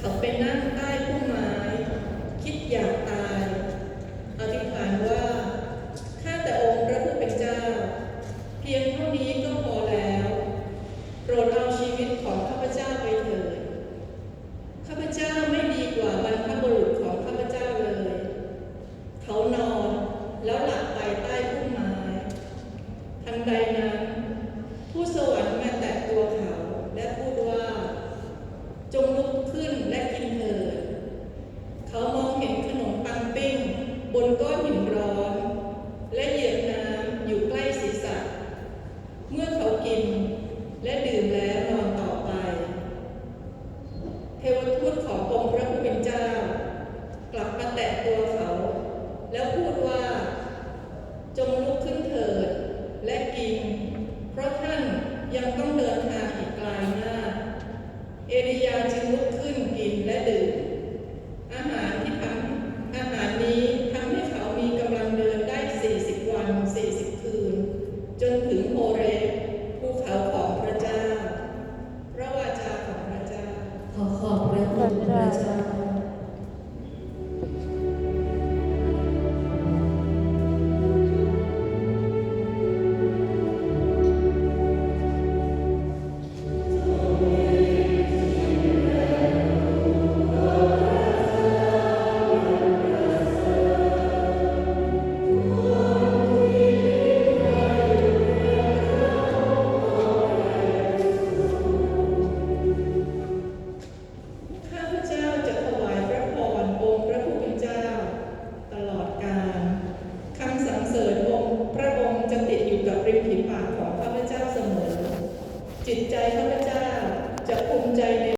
เขาไปนั่งใต้พุ่มไม้ คิดอยากตายอธิษฐานว่า ข้าแต่องค์พระผู้เป็นเจ้า เพียงเท่านี้ก็พอแล้ว โปรดเอาชีวิตของข้าพเจ้าไปเถิด ข้าพเจ้าไม่ดีกว่าบรรพบุรุษของข้าพเจ้าเลย เขานอนแล้วหลับไปใต้พุ่มไม้ ทันใดนั้น ผู้สวรรค์มาแตะตัวเขาและพูดว่า จงลุก ขึ้นและกินเถิดเขามองเห็นขนมปังปิ้ง บนก้อนหินร้อน และเหยียบน้ำอยู่ใกล้ศีรษะ เมื่อเขากินและดื่มแล้วนอนต่อไป เทวทูตขอองค์พระ Okay. จิตใจข้าพเจ้าจะภูมิใจใน